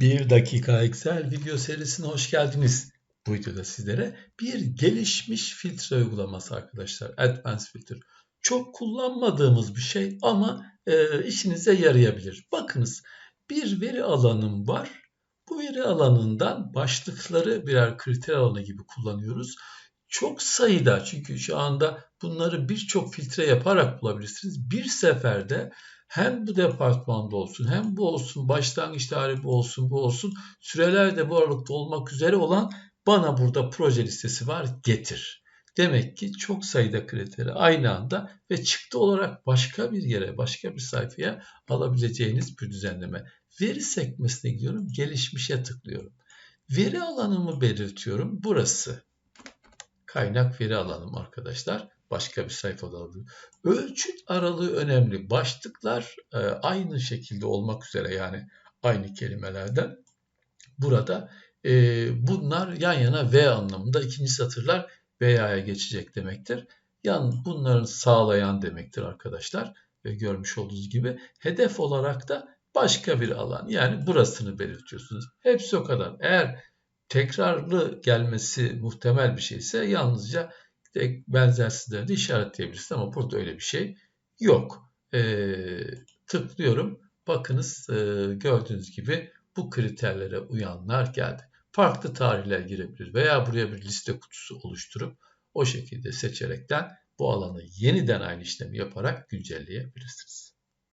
Bir dakika Excel video serisine hoş geldiniz. Bu videoda sizlere bir gelişmiş filtre uygulaması arkadaşlar. Advanced Filter. Çok kullanmadığımız bir şey ama e, işinize yarayabilir. Bakınız bir veri alanım var. Bu veri alanından başlıkları birer kriter alanı gibi kullanıyoruz. Çok sayıda çünkü şu anda bunları birçok filtre yaparak bulabilirsiniz. Bir seferde hem bu departmanda olsun hem bu olsun başlangıç tarihi bu olsun bu olsun süreler de bu aralıkta olmak üzere olan bana burada proje listesi var getir. Demek ki çok sayıda kriteri aynı anda ve çıktı olarak başka bir yere, başka bir sayfaya alabileceğiniz bir düzenleme. Veri sekmesine gidiyorum, gelişmişe tıklıyorum. Veri alanımı belirtiyorum. Burası. Kaynak veri alanım arkadaşlar başka bir sayfada alabilir. Ölçüt aralığı önemli. Başlıklar e, aynı şekilde olmak üzere yani aynı kelimelerden. Burada e, bunlar yan yana V anlamında ikinci satırlar veya'ya geçecek demektir. Yan bunların sağlayan demektir arkadaşlar. Ve görmüş olduğunuz gibi hedef olarak da başka bir alan yani burasını belirtiyorsunuz. Hepsi o kadar. Eğer tekrarlı gelmesi muhtemel bir şeyse yalnızca tek benzersizleri ama burada öyle bir şey yok. E, tıklıyorum. Bakınız e, gördüğünüz gibi bu kriterlere uyanlar geldi. Farklı tarihler girebilir veya buraya bir liste kutusu oluşturup o şekilde seçerekten bu alanı yeniden aynı işlemi yaparak güncelleyebilirsiniz.